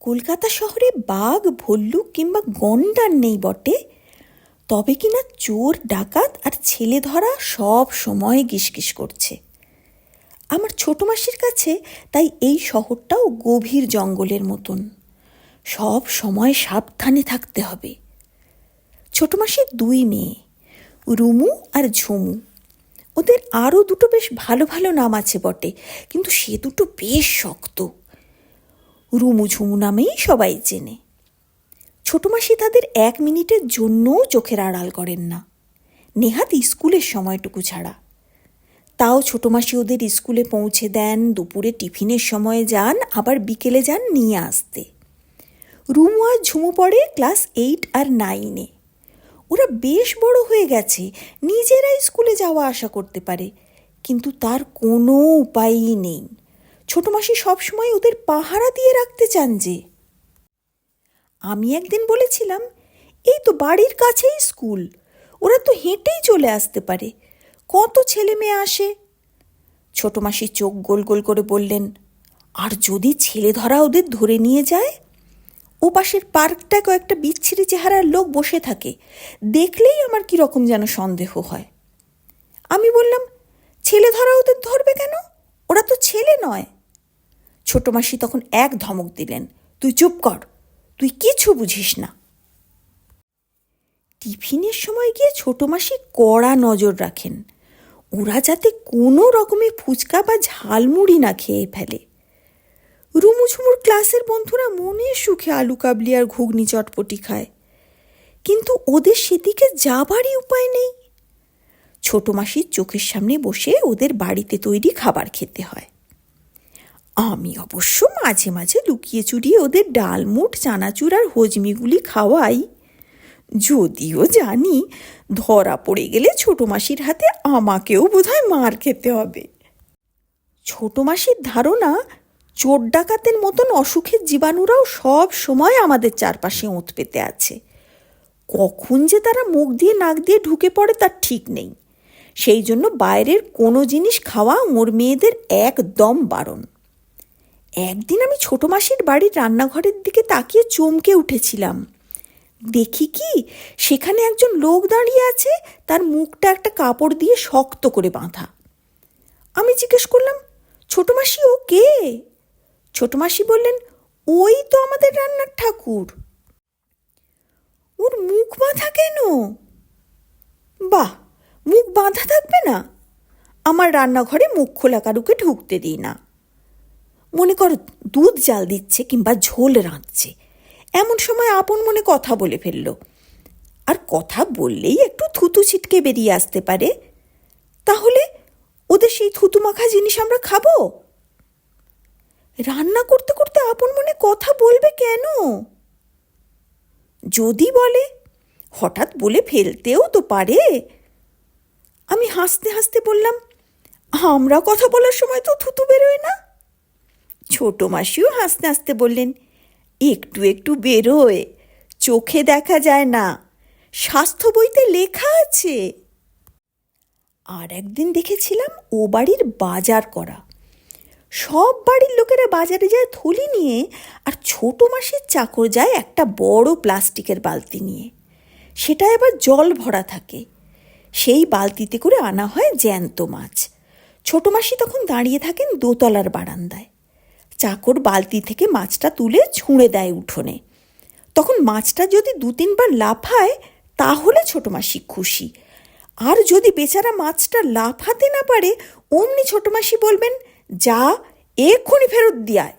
কলকাতা শহরে বাঘ, ভল্লুক কিংবা গন্ডার নেই বটে। তবে কিনা চোর, ডাকাত আর ছেলে ধরা সব সময় গিসগিস করছে। আমার ছোট মাসির কাছে তাই এই শহরটাও গভীর জঙ্গলের মতন। সব সময় সাবধানে থাকতে হবে। ছোট মাসির দুই মেয়ে, রুমু আর ঝুমু। ওদের আরও দুটো বেশ ভালো ভালো নাম আছে বটে, কিন্তু সে দুটো বেশ শক্ত। রুমু ঝুমু নামেই সবাই চেনে। ছোট মাসি তাদের এক মিনিটের জন্যও চোখের আড়াল করেন না। নেহাত স্কুলের সময়টুকু ছাড়া। তাও ছোট মাসি ওদের স্কুলে পৌঁছে দেন, দুপুরে টিফিনের সময় যান, আবার বিকেলে যান নিয়ে আসতে। রুমু আর ঝুমু পড়ে ক্লাস এইট আর নাইনে। ওরা বেশ বড় হয়ে গেছে, নিজেরাই স্কুলে যাওয়া আসা করতে পারে, কিন্তু তার কোনো উপায়ই নেই। ছোট মাসি সবসময় ওদের পাহারা দিয়ে রাখতে চান যে। আমি একদিন বলেছিলাম, এই তো বাড়ির কাছেই স্কুল, ওরা তো হেঁটেই চলে আসতে পারে, কত ছেলে মেয়ে আসে? ছোট মাসি চোখ গোল গোল করে বললেন, আর যদি ছেলে ধরা ওদের ধরে নিয়ে যায়? ও পাশের পার্কটায় কয়েকটা বিচ্ছিরি চেহারার লোক বসে থাকে, দেখলেই আমার কীরকম যেন সন্দেহ হয়। আমি বললাম, ছেলে ধরা ওদের ধরবে কেন? ওরা তো ছেলে নয়। ছোট মাসি তখন এক ধমক দিলেন, তুই চুপ কর, তুই কিছু বুঝিস না। টিফিনের সময় গিয়ে ছোট মাসি কড়া নজর রাখেন। ওরা যাতে কোনো রকমের ফুচকা বা ঝালমুড়ি না খেয়ে ফেলে। রুমুঝুমুর ক্লাসের বন্ধুরা মনের সুখে আলু কাবলি আর ঘুগনি চটপটি খায়। কিন্তু ওদের সেদিকে যাবারই উপায় নেই। ছোট মাসির চোখের সামনে বসে ওদের বাড়িতে তৈরি খাবার খেতে হয়। আমি অবশ্য মাঝে মাঝে লুকিয়ে চুরিয়ে ওদের ডালমুট চানাচুর আর হজমিগুলি খাওয়াই। যদিও জানি ধরা পড়ে গেলে ছোট মাসির হাতে আমাকেও বোধহয় মার খেতে হবে। ছোট মাসির ধারণা, চোর ডাকাতের মতন অসুখের জীবাণুরাও সব সময় আমাদের চারপাশে ওঁত পেতে আছে। কখন যে তারা মুখ দিয়ে নাক দিয়ে ঢুকে পড়ে তার ঠিক নেই। সেই জন্য বাইরের কোনো জিনিস খাওয়া ওর মেয়েদের একদম বারণ। একদিন আমি ছোট মাসির বাড়ির রান্নাঘরের দিকে তাকিয়ে চমকে উঠেছিলাম। দেখি কি, সেখানে একজন লোক দাঁড়িয়ে আছে, তার মুখটা একটা কাপড় দিয়ে শক্ত করে বাঁধা। আমি জিজ্ঞেস করলাম, ছোট মাসি, ও কে? ছোট মাসি বললেন, ওই তো আমাদের রান্নার ঠাকুর। ওর মুখ বাঁধা কেন? বাহ, মুখ বাঁধা থাকবে না। আমার রান্নাঘরে মুখ খোলা কারুকে ঢুকতে দিই না। মনে করো দুধ জাল দিচ্ছে কিংবা ঝোল রাঁধছে। এমন সময় আপন মনে কথা বলে ফেলল। আর কথা বললেই একটু থুতু ছিটকে বেরিয়ে আসতে পারে। তাহলে ওদের সেই থুতু মাখা জিনিস আমরা খাব? রান্না করতে করতে আপন মনে কথা বলবে কেন? যদি বলে, হঠাৎ বলে ফেলতেও তো পারে। আমি হাসতে হাসতে বললাম আমরা কথা বলার সময় তো থুতু বেরোয় না? ছোট মাসিও হাসতে হাসতে বললেন, একটু একটু বেরোয়, চোখে দেখা যায় না, স্বাস্থ্য বইতে লেখা আছে। আর একদিন দেখেছিলাম ও বাড়ির বাজার করা। সব বাড়ির লোকেরা বাজারে যায় থলি নিয়ে আর ছোট মাসির চাকর যায় একটা বড় প্লাস্টিকের বালতি নিয়ে। সেটা এবার জল ভরা থাকে। সেই বালতিতে করে আনা হয় জ্যান্ত মাছ। ছোট মাসি তখন দাঁড়িয়ে থাকেন দোতলার বারান্দায়। চাকর বালতি থেকে মাছটা তুলে ছুঁড়ে দেয় উঠোনে। তখন মাছটা যদি দু তিনবার লাফায়, তাহলে ছোট মাসি খুশি। আর যদি বেচারা মাছটা লাফাতে না পারে, অমনি ছোট মাসি বলবেন, যা, এক্ষুনি ফেরত দিয়ায়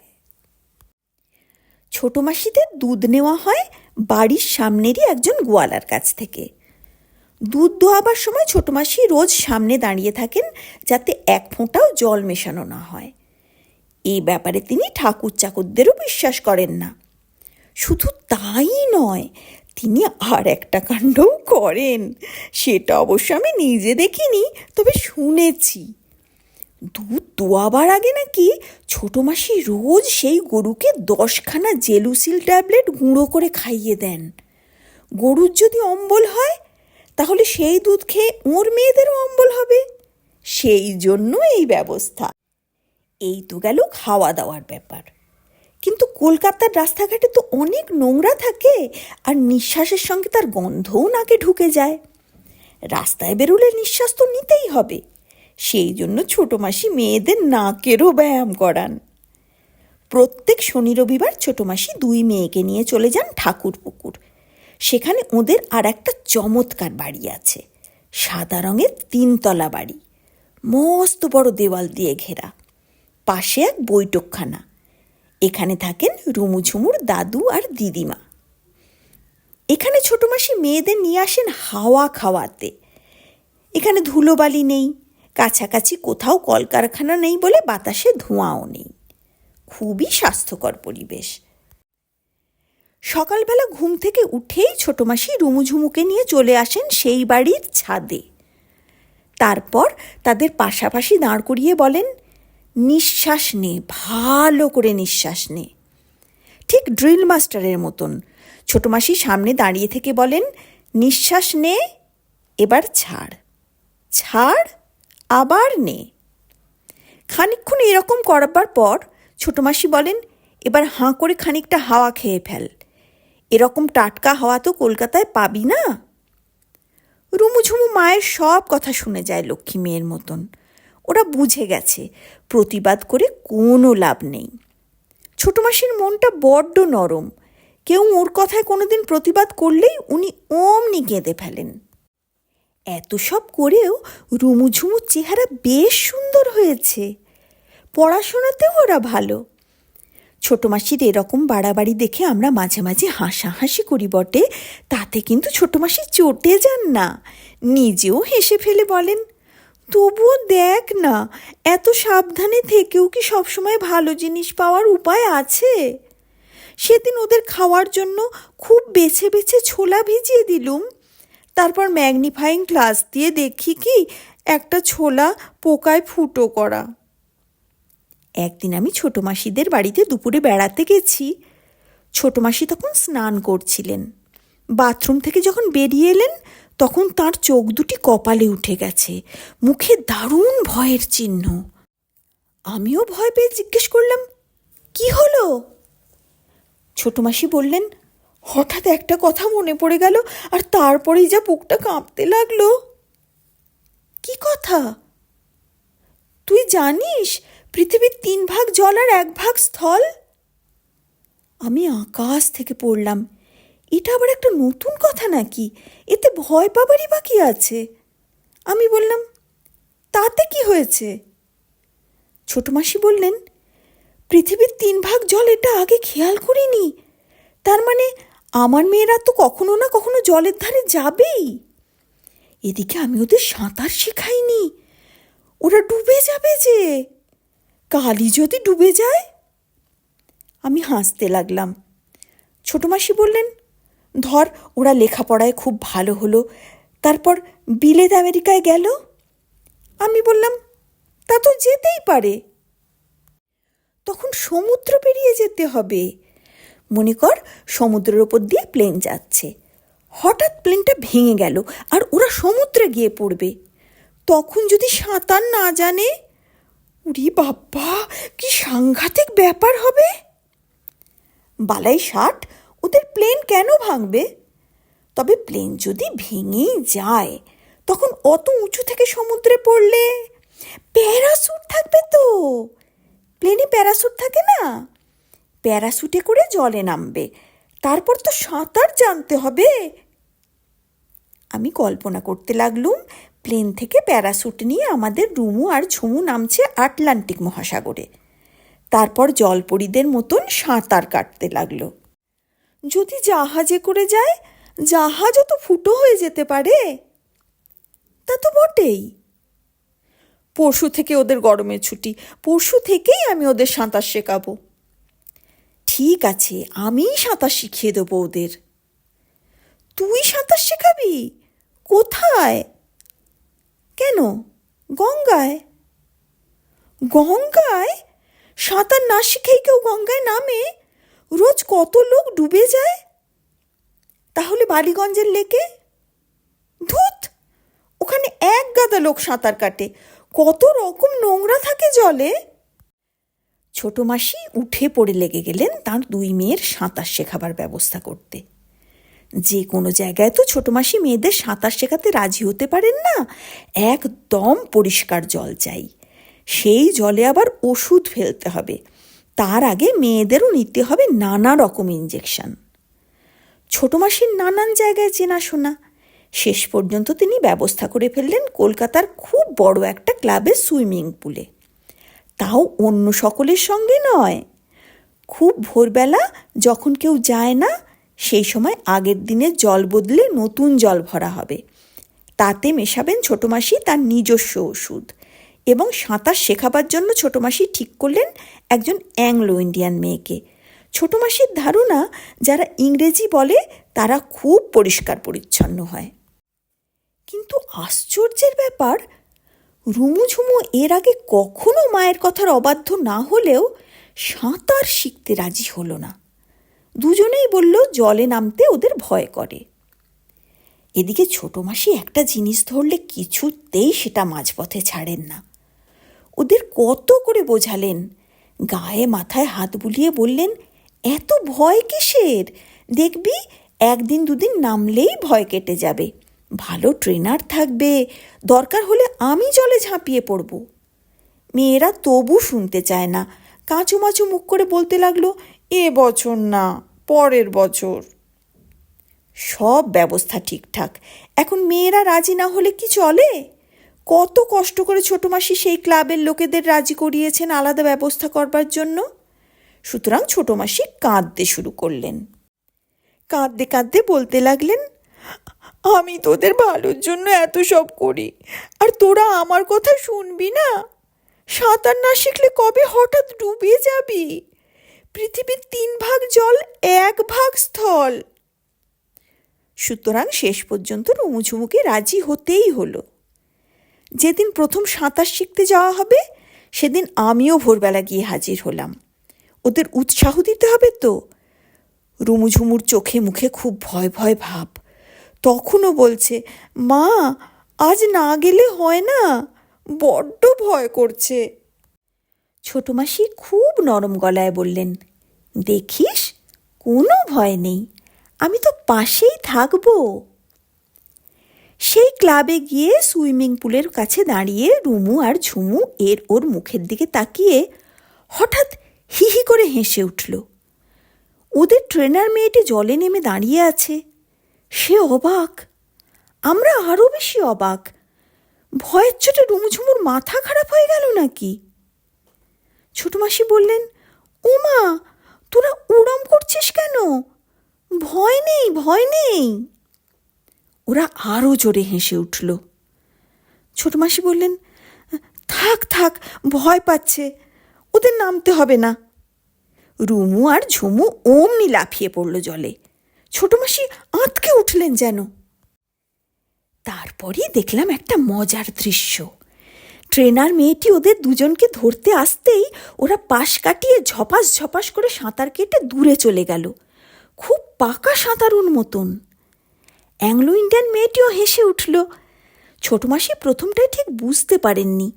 ছোট মাসিদের দুধ নেওয়া হয় বাড়ির সামনেরই একজন গোয়ালার কাছ থেকে। দুধ দোয়াবার সময় ছোট মাসি রোজ সামনে দাঁড়িয়ে থাকেন, যাতে এক ফোঁটাও জল মেশানো না হয়। এই ব্যাপারে তিনি ঠাকুর চাকরদেরও বিশ্বাস করেন না। শুধু তাই নয়, তিনি আর একটা কাণ্ডও করেন। সেটা অবশ্য আমি নিজে দেখিনি, তবে শুনেছি। দুধ দোয়াবার আগে নাকি ছোট মাসি রোজ সেই গরুকে দশখানা জেলুসিল ট্যাবলেট গুঁড়ো করে খাইয়ে দেন। গরুর যদি অম্বল হয়, তাহলে সেই দুধ খেয়ে ওর মেয়েদেরও অম্বল হবে। সেই জন্য এই ব্যবস্থা। এই তো গেল খাওয়া দাওয়ার ব্যাপার। কিন্তু কলকাতার রাস্তাঘাটে তো অনেক নোংরা থাকে আর নিঃশ্বাসের সঙ্গে তার গন্ধও নাকে ঢুকে যায়। রাস্তায় বেরোলে নিঃশ্বাস তো নিতেই হবে। সেই জন্য ছোটো মাসি মেয়েদের নাকেরও ব্যায়াম করান। প্রত্যেক শনি রবিবার ছোটো মাসি দুই মেয়েকে নিয়ে চলে যান ঠাকুর পুকুর সেখানে ওদের আর একটা চমৎকার বাড়ি আছে। সাদা রঙের তিনতলা বাড়ি। মস্ত বড় দেওয়াল দিয়ে ঘেরা। পাশে এক বৈঠকখানা। এখানে থাকেন রুমুঝুমুর দাদু আর দিদিমা। এখানে ছোটো মাসি মেয়েদের নিয়ে আসেন হাওয়া খাওয়াতে। এখানে ধুলোবালি নেই, কাছাকাছি কোথাও কলকারখানা নেই বলে বাতাসে ধোঁয়াও নেই। খুবই স্বাস্থ্যকর পরিবেশ। সকালবেলা ঘুম থেকে উঠেই ছোটো মাসি রুমুঝুমুকে নিয়ে চলে আসেন সেই বাড়ির ছাদে। তারপর তাদের পাশাপাশি দাঁড় করিয়ে বলেন নিঃশ্বাস নে, ভালো করে নিঃশ্বাস নে। ঠিক ড্রিল মাস্টারের মতন। ছোটো মাসি সামনে দাঁড়িয়ে থেকে বলেন, নিঃশ্বাস নে, এবার ছাড়। ছাড়, আবার নে। খানিকক্ষণ এরকম করবার পর ছোটো মাসি বলেন, এবার হাঁ করে খানিকটা হাওয়া খেয়ে ফেল। এরকম টাটকা হাওয়া তো কলকাতায় পাবি না? রুমুঝুমু মায়ের সব কথা শুনে যায় লক্ষ্মী মেয়ের মতন। ওরা বুঝে গেছে, প্রতিবাদ করে কোনো লাভ নেই। ছোট মাসির মনটা বড্ড নরম। কেউ ওর কথায় কোনোদিন প্রতিবাদ করলেই উনি অমনি কেঁদে ফেলেন। এত সব করেও রুমুঝুমুর চেহারা বেশ সুন্দর হয়েছে। পড়াশোনাতেও ওরা ভালো। ছোট মাসির এরকম বাড়াবাড়ি দেখে আমরা মাঝে মাঝে হাসাহাসি করি বটে, তাতে কিন্তু ছোট মাসি চটে যান না। নিজেও হেসে ফেলে বলেন। তবুও দেখ না, এত সাবধানে থেকেও কি সবসময় ভালো জিনিস পাওয়ার উপায় আছে? সেদিন ওদের খাওয়ার জন্য খুব বেছে বেছে ছোলা ভিজিয়ে দিলুম। তারপর ম্যাগনিফাইং গ্লাস দিয়ে দেখি কি একটা ছোলা পোকায় ফুটো করা। একদিন আমি ছোট মাসিদের বাড়িতে দুপুরে বেড়াতে গেছি। ছোট মাসি তখন স্নান করছিলেন। বাথরুম থেকে যখন বেরিয়ে এলেন তখন তার চোখ দুটি কপালে উঠে গেছে। মুখে দারুণ ভয়ের চিহ্ন। আমিও ভয় পেয়ে জিজ্ঞেস করলাম, কি হলো? ছোট মাসি বললেন, হঠাৎ একটা কথা মনে পড়ে গেল আর তারপরেই যা বুকটা কাঁপতে লাগল। কি কথা? তুই জানিস, পৃথিবীর তিন ভাগ জল আর এক ভাগ স্থল? আমি আকাশ থেকে পড়লাম। এটা আবার একটা নতুন কথা নাকি? এতে ভয় পাবারই বা কি আছে? আমি বললাম, তাতে কি হয়েছে? ছোট মাসি বললেন, পৃথিবীর তিন ভাগ জল এটা আগে খেয়াল করিনি। তার মানে আমার মেয়েরা তো কখনো না কখনো জলের ধারে যাবেই। এদিকে আমি ওদের সাঁতার শেখাইনি। ওরা ডুবে যাবে যে। কালি যদি ডুবে যায়। আমি হাসতে লাগলাম। ছোট মাসি বললেন ধর ওরা লেখাপড়ায় খুব ভালো হলো, তারপর বিলেত আমেরিকায় গেল? আমি বললাম, তা তো যেতেই পারে। তখন সমুদ্র পেরিয়ে যেতে হবে। মনে কর সমুদ্রের ওপর দিয়ে প্লেন যাচ্ছে। হঠাৎ প্লেনটা ভেঙে গেল আর ওরা সমুদ্রে গিয়ে পড়বে। তখন যদি সাঁতার না জানে? উরি বাবা, কি সাংঘাতিক ব্যাপার হবে। বালাই ষাট ওদের প্লেন কেন ভাঙবে? তবে প্লেন যদি ভেঙেই যায়, তখন অত উঁচু থেকে সমুদ্রে পড়লে প্যারাসুট থাকবে তো। প্লেনে প্যারাসুট থাকে না? প্যারাসুটে করে জলে নামবে। তারপর তো সাঁতার জানতে হবে। আমি কল্পনা করতে লাগলুম প্লেন থেকে প্যারাসুট নিয়ে আমাদের রুমু আর ঝুমু নামছে আটলান্টিক মহাসাগরে। তারপর জলপরীদের মতন সাঁতার কাটতে লাগল। যদি জাহাজে করে যায়, জাহাজও তো ফুটো হয়ে যেতে পারে। তা তো বটেই। পরশু থেকে ওদের গরমের ছুটি, পরশু থেকেই আমি ওদের সাঁতার শেখাবো। ঠিক আছে, আমিই সাঁতার শিখিয়ে দেবো ওদের। তুই সাঁতার শেখাবি? কোথায়? কেন? গঙ্গায়? গঙ্গায়? সাঁতার না শিখেই কেউ গঙ্গায় নামে? রোজ কত লোক ডুবে যায়? তাহলে বালিগঞ্জের লেকে? ধুত! ওখানে এক গাদা লোক সাঁতার কাটে। কত রকম নোংরা থাকে জলে। ছোট মাসি উঠে পড়ে লেগে গেলেন তার দুই মেয়ের সাঁতার শেখাবার ব্যবস্থা করতে। যে কোনো জায়গায় তো ছোট মাসি মেয়েদের সাঁতার শেখাতে রাজি হতে পারেন না। একদম পরিষ্কার জল চাই। সেই জলে আবার ওষুধ ফেলতে হবে। তার আগে মেয়েদেরও নিতে হবে নানা রকম ইঞ্জেকশন ছোট মাসির নানান জায়গায় চেনাশোনা। শেষ পর্যন্ত তিনি ব্যবস্থা করে ফেললেন কলকাতার খুব বড় একটা ক্লাবের সুইমিং পুলে। তাও অন্য সকলের সঙ্গে নয়। খুব ভোরবেলা যখন কেউ যায় না, সেই সময় আগের দিনে জল বদলে নতুন জল ভরা হবে। তাতে মেশাবেন ছোট মাসি তার নিজস্ব ওষুধ। এবং সাঁতার শেখাবার জন্য ছোট মাসি ঠিক করলেন একজন অ্যাংলো ইন্ডিয়ান মেয়েকে। ছোট মাসির ধারণা, যারা ইংরেজি বলে, তারা খুব পরিষ্কার পরিচ্ছন্ন হয়। কিন্তু আশ্চর্যের ব্যাপার, রুমুঝুমু এর আগে কখনো মায়ের কথার অবাধ্য না হলেও সাঁতার শিখতে রাজি হলো না। দুজনেই বলল, জলে নামতে ওদের ভয় করে। এদিকে ছোট মাসি একটা জিনিস ধরলে কিছুতেই সেটা মাঝপথে ছাড়েন না। ওদের কত করে বোঝালেন? গায়ে মাথায় হাত বুলিয়ে বললেন, এত ভয় কিসের? দেখবি, একদিন দুদিন নামলেই ভয় কেটে যাবে। ভালো ট্রেনার থাকবে, দরকার হলে আমি জলে ঝাঁপিয়ে পড়ব। মেয়েরা তবু শুনতে চায় না। কাঁচু মাচু মুখ করে বলতে লাগল, এ বছর না, পরের বছর। সব ব্যবস্থা ঠিকঠাক। এখন মেয়েরা রাজি না হলে কি চলে? কত কষ্ট করে ছোট মাসি সেই ক্লাবের লোকেদের রাজি করিয়েছেন আলাদা ব্যবস্থা করবার জন্য? সুতরাং ছোট মাসি কাঁদতে শুরু করলেন। কাঁদতে কাঁদতে বলতে লাগলেন, আমি তোদের ভালোর জন্য এত সব করি, আর তোরা আমার কথা শুনবি না? সাঁতার না শিখলে কবে হঠাৎ ডুবে যাবি? পৃথিবীর তিন ভাগ জল এক ভাগ স্থল। সুতরাং শেষ পর্যন্ত রুমুঝুমুকে রাজি হতেই হলো। যেদিন প্রথম সাঁতার শিখতে যাওয়া হবে, সেদিন আমিও ভোরবেলা গিয়ে হাজির হলাম। ওদের উৎসাহ দিতে হবে তো। রুমুঝুমুর চোখে মুখে খুব ভয় ভয় ভাব। তখনও বলছে, মা, আজ না গেলে হয় না। বড্ড ভয় করছে। ছোট মাসি খুব নরম গলায় বললেন, দেখিস, কোনো ভয় নেই। আমি তো পাশেই থাকব। সেই ক্লাবে গিয়ে সুইমিং পুলের কাছে দাঁড়িয়ে রুমু আর ঝুমু এর ওর মুখের দিকে তাকিয়ে হঠাৎ হি হি করে হেসে উঠল। ওদের ট্রেনার মেয়েটি জলে নেমে দাঁড়িয়ে আছে। সে অবাক। আমরা আরও বেশি অবাক। ভয়ের চোটে রুমুঝুমুর মাথা খারাপ হয়ে গেল নাকি? ছোট মাসি বললেন উমা তোরা উড়ম করছিস কেন? ভয় নেই ভয় নেই। ওরা আরও জোরে হেসে উঠল। ছোট মাসি বললেন, থাক থাক, ভয় পাচ্ছে, ওদের নামতে হবে না। রুমু আর ঝুমু অমনি লাফিয়ে পড়ল জলে। ছোট মাসি আঁতকে উঠলেন যেন। তারপরই দেখলাম একটা মজার দৃশ্য। ট্রেনার মেয়েটি ওদের দুজনকে ধরতে আসতেই ওরা পাশ কাটিয়ে ঝপাস ঝপাস করে সাঁতার কেটে দূরে চলে গেল। খুব পাকা সাঁতারুন মতন। অ্যাংলো ইন্ডিয়ান মেয়েটিও হেসে উঠল। ছোট মাসি প্রথমটাই ঠিক বুঝতে পারেননি।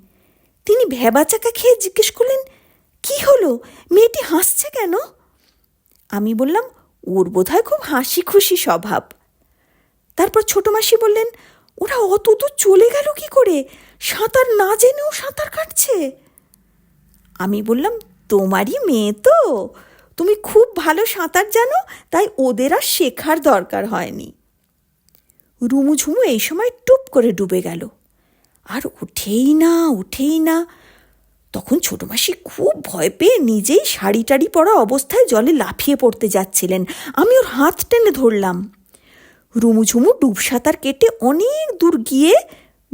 তিনি ভেবাচাকা খেয়ে জিজ্ঞেস করলেন, কি হলো? মেয়েটি হাসছে কেন? আমি বললাম, ওর বোধহয় খুব হাসি খুশি স্বভাব। তারপর ছোট মাসি বললেন, ওরা অত দূর চলে গেল কি করে? সাঁতার না জেনেও সাঁতার কাটছে? আমি বললাম, তোমারই মেয়ে তো। তুমি খুব ভালো সাঁতার জানো, তাই ওদের আর শেখার দরকার হয়নি। রুমুঝুমু এই সময় টুপ করে ডুবে গেল। আর উঠেই না উঠেই না। তখন ছোট মাসি খুব ভয় পেয়ে নিজেই শাড়ি টাড়ি পরা অবস্থায় জলে লাফিয়ে পড়তে যাচ্ছিলেন। আমি ওর হাত টেনে ধরলাম। রুমুঝুমু ডুব সাঁতার কেটে অনেক দূর গিয়ে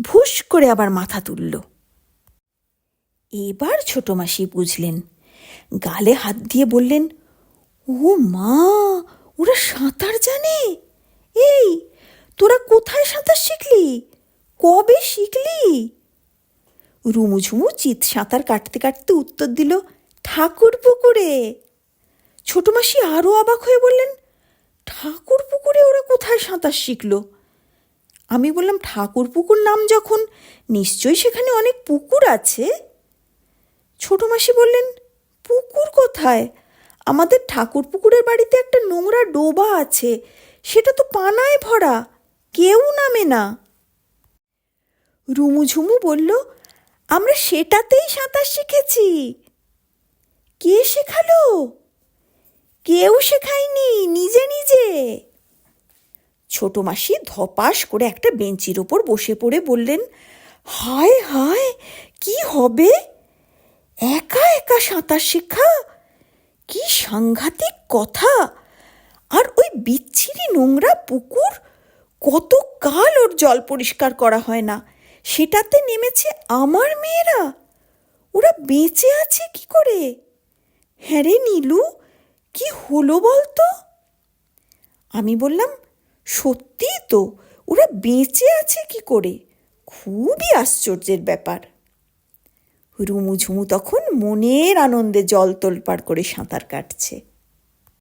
ভুস করে আবার মাথা তুলল। এবার ছোট মাসি বুঝলেন, গালে হাত দিয়ে বললেন, ও মা, ওরা সাঁতার জানে? এই তোরা কোথায় সাঁতার শিখলি? কবে শিখলি? রুমুঝুমু চিত সাঁতার কাটতে কাটতে উত্তর দিল, ঠাকুর পুকুরে। ছোট মাসি আরও অবাক হয়ে বললেন, ঠাকুর পুকুরে ওরা কোথায় সাঁতার শিখল? আমি বললাম, ঠাকুর পুকুর নাম যখন, নিশ্চয়ই সেখানে অনেক পুকুর আছে। ছোট মাসি বললেন, পুকুর কোথায়? আমাদের ঠাকুর পুকুরের বাড়িতে একটা নোংরা ডোবা আছে, সেটা তো পানায় ভরা। কেউ নামে না। রুমুঝুমু বলল, আমরা সেটাতেই সাঁতার শিখেছি। কে শেখালো? কেউ শেখায়নি, নিজে নিজে। ছোট মাসি ধপাস করে একটা বেঞ্চির ওপর বসে পড়ে বললেন, হায় হায়, কি হবে? একা একা সাঁতার শেখা? কি সাংঘাতিক কথা। আর ওই বিচ্ছিরি নোংরা পুকুর কত কাল ওর জল পরিষ্কার করা হয় না। সেটাতে নেমেছে আমার মেয়েরা। ওরা বেঁচে আছে কি করে? হ্যাঁ রে নীলু, কি হলো বলতো? আমি বললাম, সত্যি তো, ওরা বেঁচে আছে কি করে? খুবই আশ্চর্যের ব্যাপার। রুমুঝুমু তখন মনের আনন্দে জল তোলপাড় করে সাঁতার কাটছে।